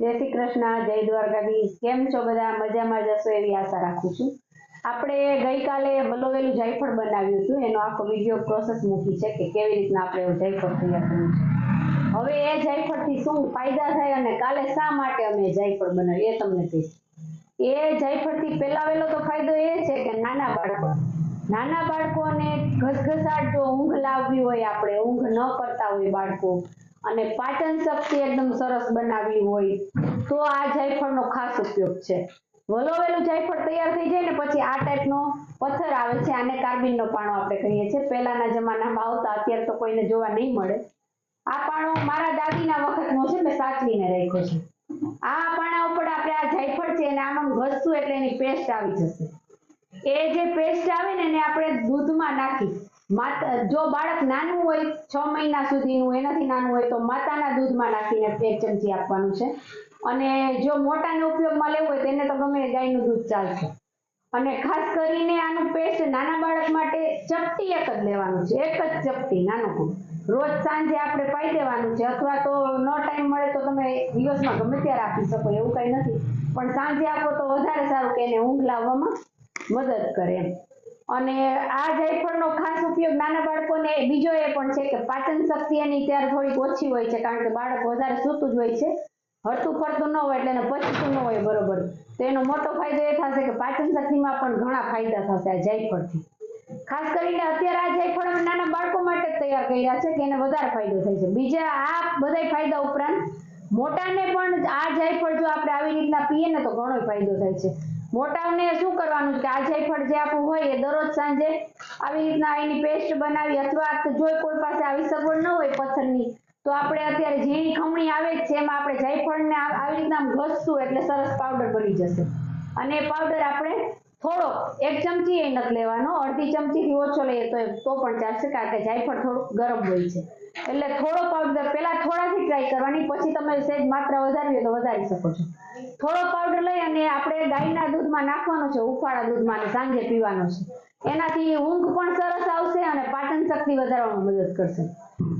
જય શ્રી કૃષ્ણ, જય દ્વારકાધીશ. કેમ છો બધા? મજામાં જશો એવી આશા રાખું છું. આપણે ગઈકાલે વલોવેલું જાયફળ બનાવ્યું હતું. એનો આખો વીડિયો પ્રોસેસ મૂકી છે કે કેવી રીતના આપણે જાયફળ તૈયાર કર્યું છે. હવે એ જાયફળથી શું ફાયદા થાય અને કાલે શા માટે અમે જાયફળ બનાવ્યું? એ તમને કહીશ. એ જાયફળથી પહેલા વહેલો તો ફાયદો એ છે કે નાના બાળકો, નાના બાળકોને ઘસઘસાટ જો ઊંઘ લાવવી હોય આપણે, ઊંઘ ન કરતા હોય બાળકો અને પાચન શક્તિ એકદમ સરસ બનાવવી હોય, તો આ જાયફળનો ખાસ ઉપયોગ છે. વલોવેલું જાયફળ તૈયાર થઈ જાય ને પછી આ ટાઈપનો પથ્થર આવે છે, આને કાર્બિનનો પાણો આપણે કહીએ છીએ. પહેલાના જમાનામાં આવતા, અત્યારે તો કોઈને જોવા નહીં મળે. આ પાણો મારા દાદીના વખતનો છે મેં સાચવીને રાખ્યો છે. આ પાણા ઉપર આપણે આ જાયફળ છે એને આમાં ઘસતું એટલે એની પેસ્ટ આવી જશે. એ જે પેસ્ટ આવે ને એને આપણે દૂધમાં નાખી જો બાળક નાનું હોય, છ મહિના સુધીનું, એનાથી નાનું હોય, તો માતાના દૂધમાં નાખીને એક ચમચી આપવાનું છે. અને જો મોટાને ઉપયોગમાં લેવું હોય, તો એને તો ગમે ગાયનું દૂધ ચાલશે. અને ખાસ કરીને આનું પેસ્ટ નાના બાળક માટે ચપટી એક જ લેવાનું છે. એક જ ચપટી, નાનું રોજ સાંજે આપણે પાઈ દેવાનું છે. અથવા તો નો ટાઈમ મળે તો તમે દિવસમાં ગમે ત્યારે આપી શકો, એવું કંઈ નથી. પણ સાંજે આપો તો વધારે સારું કે એને ઊંઘ લાવવામાં મદદ કરે એમ. અને આ જાયફળનો ખાસ ઉપયોગ નાના બાળકોને, બીજો એ પણ છે કે પાચન શક્તિ એની ત્યારે થોડીક ઓછી હોય છે, કારણ કે બાળક વધારે સૂતું જ હોય છે. હરતું ફરતું ન હોય એટલે એને પચતું ન હોય બરોબર. તો એનો મોટો ફાયદો એ થશે કે પાચન શક્તિમાં પણ ઘણા ફાયદા થશે આ જાયફળથી. ખાસ કરીને અત્યારે આ જાયફળ નાના બાળકો માટે જ તૈયાર કર્યા છે કે એને વધારે ફાયદો થાય છે. બીજા આ બધા ફાયદા ઉપરાંત મોટાને પણ આ જાયફળ જો આપણે આવી રીતના પીએ ને તો ઘણો ફાયદો થાય છે. મોટાને શું કરવાનું કે આ જાયફળ જે આપણું હોય એ દરરોજ સાંજે આવી રીતના એની પેસ્ટ બનાવી અથવા જો કોઈ પાસે આવી સગવડ ન હોય પથ્થરની, તો આપણે અત્યારે ઝીણી ખમણી આવે છે, એમાં આપણે જાયફળને આવી રીતના ઘસશું એટલે સરસ પાવડર બની જશે. અને એ પાવડર આપણે થોડો એક ચમચી એ નથી લેવાનો, અડધી ચમચીથી ઓછો લઈએ તો તો પણ ચાલશે કારણ કે જાયફળ થોડું ગરમ હોય છે. એટલે થોડો પાવડર પહેલાં થોડાથી ટ્રાય કરવાની, પછી તમે સહેજ માત્રા વધારવી તો વધારી શકો છો. થોડો પાવડર લઈ અને આપણે ગાયના દૂધમાં નાખવાનો છે, ઉફાળા દૂધમાં સાંજે પીવાનો છે. એનાથી ઊંઘ પણ સરસ આવશે અને પાચન શક્તિ વધારવામાં મદદ કરશે.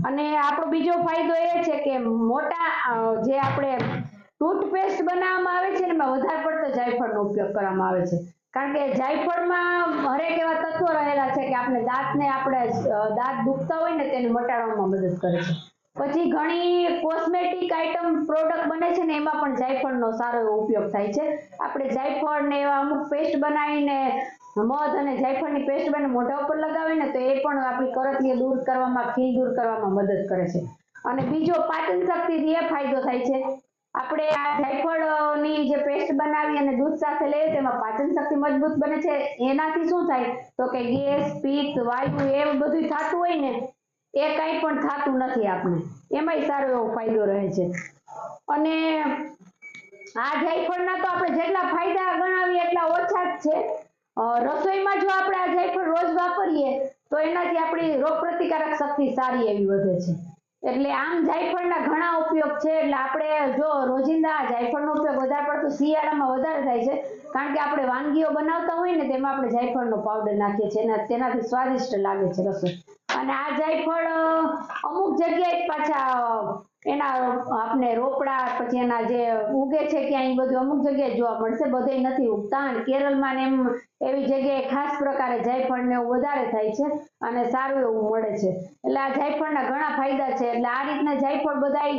અને આપણો બીજો ફાયદો એ છે કે મોટા જે આપણે ટૂથપેસ્ટ બનાવવામાં આવે છે એમાં વધારે પડતો જાયફળનો ઉપયોગ કરવામાં આવે છે. કારણ કે જાયફળમાં હરેક એવા તત્વો રહેલા છે કે આપણે દાંતને આપણે દાંત દુખતા હોય ને તેને મટાડવામાં મદદ કરે છે. પછી ઘણી કોસ્મેટિક આઇટમ પ્રોડક્ટ બને છે ને એમાં પણ જાયફળનો સારો એવો ઉપયોગ થાય છે. આપણે જાયફળ ને અમુક પેસ્ટ બનાવીને મધ અને જાયફળની પેસ્ટ બનાવી મોઢા ઉપર લગાવીને તો એ પણ આપણી કરતલી દૂર કરવામાં, ખીલ દૂર કરવામાં મદદ કરે છે. અને બીજો પાચન શક્તિથી એ ફાયદો થાય છે. આપણે આ જાયફળની જે પેસ્ટ બનાવી અને દૂધ સાથે લઈએ તેમાં પાચન શક્તિ મજબૂત બને છે. એનાથી શું થાય? તો કે ગેસ, પિત્ત, વાયુ, એવું બધું થતું હોય ને એ કઈ પણ થતું નથી આપણે. એમાંય સારો એવો ફાયદો રહે છે. અને આ જાયફળના તો આપણે જેટલા ફાયદા ગણાવીએ એટલા ઓછા જ છે. રસોઈમાં જો આપણે આ જાયફળ રોજ વાપરીએ, તો એનાથી આપણી રોગ પ્રતિકારક શક્તિ સારી એવી વધે છે. એટલે આમ જાયફળના ઘણા ઉપયોગ છે, એટલે આપણે જો રોજિંદા જાયફળનો ઉપયોગ વધારે પડતો શિયાળામાં વધારે થાય છે, કારણ કે આપણે વાનગીઓ બનાવતા હોય ને, તેમાં આપણે જાયફળનો પાવડર નાખીએ છીએ તેનાથી સ્વાદિષ્ટ લાગે છે રસોઈ. અને આ જાયફળ અમુક જગ્યાએ પાછા એના આપણે રોપડા પછી એના જે ઉગે છે ક્યાંય બધું અમુક જગ્યાએ જોવા મળશે. બધે નથી ઉગતા અને કેરળમાં ને એમ એવી જગ્યાએ ખાસ પ્રકારે જાયફળ ને એવું વધારે થાય છે અને સારું એવું મળે છે. એટલે આ જાયફળના ઘણા ફાયદા છે. એટલે આ રીતના જાયફળ બધાય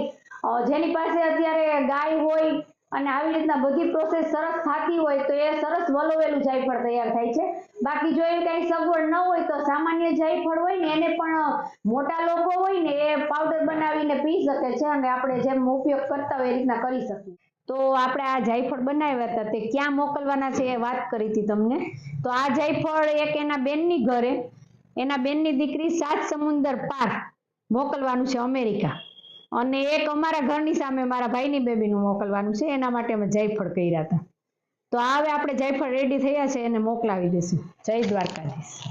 જેની પાસે અત્યારે ગાય હોય અને આવી રીતના બધી પ્રોસેસ સરસ થતી હોય તો એ સરસ વલોવેલું જાયફળ તૈયાર થાય છે. બાકી જો એ કાંઈ સગવડ ન હોય તો સામાન્ય જાયફળ હોય ને એને પણ મોટા લોકો હોય ને એ પાવડર બનાવીને પી શકે છે અને આપણે જેમ ઉપયોગ કરતા હોય એ રીતના કરી શકીએ. તો આપણે આ જાયફળ બનાવ્યા હતા તે ક્યાં મોકલવાના છે એ વાત કરી હતી તમને. તો આ જાયફળ એક એના બેનની ઘરે. એના બેનની દીકરી સાત સમુંદર પાર મોકલવાનું છે અમેરિકા. અને એક અમારા ઘરની સામે મારા ભાઈની બેબીનું મોકલવાનું છે, એના માટે અમે જાયફળ કર્યા હતા. તો હવે આપણે જાયફળ રેડી થયા છે, એને મોકલાવી દઈશું. જય દ્વારકાધીશ.